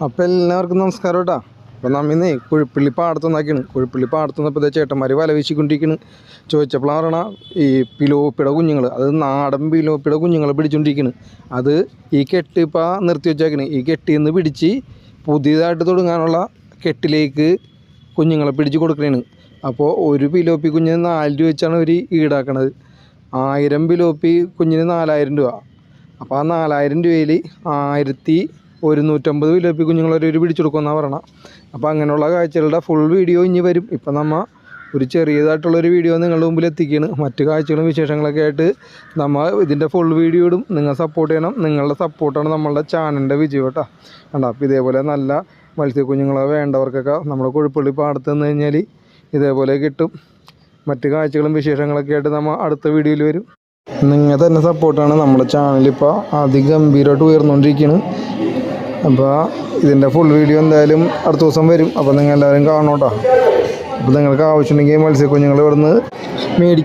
അപ്പോൾ എല്ലാവർക്കും നമസ്കാരം കേട്ടോ അപ്പോൾ നമ്മിന്ന് കുഴിപ്പള്ളി പാടത്ത് നിന്നാക്കിയാണ്. കുഴിപ്പള്ളി പാടത്ത് നിന്നപ്പോൾ ചേട്ടന്മാർ വല വീശിക്കൊണ്ടിരിക്കുന്നു ചോദിച്ചപ്പോഴാണ് പറയണ ഈ പിലോപ്പിയുടെ കുഞ്ഞുങ്ങൾ അത് നാടൻ പിലോപ്പിയുടെ കുഞ്ഞുങ്ങളെ പിടിച്ചുകൊണ്ടിരിക്കുന്നു അത് ഈ കെട്ട് ഇപ്പോൾ നിർത്തി വെച്ചേക്കണ്. ഈ കെട്ടിൽ നിന്ന് പിടിച്ച് പുതിയതായിട്ട് തുടങ്ങാനുള്ള കെട്ടിലേക്ക് കുഞ്ഞുങ്ങളെ പിടിച്ച് കൊടുക്കണേണ്. അപ്പോൾ ഒരു പിലോപ്പി കുഞ്ഞിന് നാല് രൂപ വെച്ചാണ് അവർ ഈടാക്കണത്. ആയിരം പിലോപ്പി കുഞ്ഞിന് നാലായിരം രൂപ. അപ്പോൾ ആ നാലായിരം രൂപയിൽ ആയിരത്തി ഒരുന്നൂറ്റമ്പത് വിലപ്പി കുഞ്ഞുങ്ങളൊരു ഒരു പിടിച്ചു പറയണം. അപ്പോൾ അങ്ങനെയുള്ള കാഴ്ചകളുടെ ഫുൾ വീഡിയോ ഇനി വരും. ഇപ്പം നമ്മൾ ഒരു ചെറിയതായിട്ടുള്ളൊരു വീഡിയോ നിങ്ങളുടെ മുമ്പിൽ എത്തിക്കുകയാണ് മറ്റു കാഴ്ചകളും വിശേഷങ്ങളൊക്കെ ആയിട്ട് നമ്മൾ ഇതിന്റെ ഫുൾ വീഡിയോ ഇടും. നിങ്ങൾ സപ്പോർട്ട് ചെയ്യണം. നിങ്ങളുടെ സപ്പോർട്ടാണ് നമ്മളുടെ ചാനലിന്റെ വിജയം കേട്ടോ. കണ്ടോ? അപ്പോൾ ഇതേപോലെ നല്ല മത്സ്യക്കുഞ്ഞുങ്ങളെ വേണ്ടവർക്കൊക്കെ നമ്മുടെ കുഴിപ്പള്ളി പാടത്ത് നിന്ന് കഴിഞ്ഞാൽ ഇതേപോലെ കിട്ടും. മറ്റു കാഴ്ചകളും വിശേഷങ്ങളൊക്കെ ആയിട്ട് നമ്മൾ അടുത്ത വീഡിയോയിൽ വരും. നിങ്ങൾ തന്നെ സപ്പോർട്ടാണ് നമ്മുടെ ചാനലിപ്പോൾ അതിഗംഭീരമായിട്ട് ഉയർന്നുകൊണ്ടിരിക്കുകയാണ് അപ്പോൾ ഇതിന്റെ ഫുൾ വീഡിയോ എന്തായാലും അടുത്ത ദിവസം വരും. അപ്പോൾ നിങ്ങൾ എല്ലാവരും കാണണം കേട്ടോ അപ്പോൾ നിങ്ങൾക്ക് ആവശ്യമുണ്ടെങ്കിൽ മത്സ്യക്കുഞ്ഞുങ്ങൾ ഇവിടുന്ന് മേടി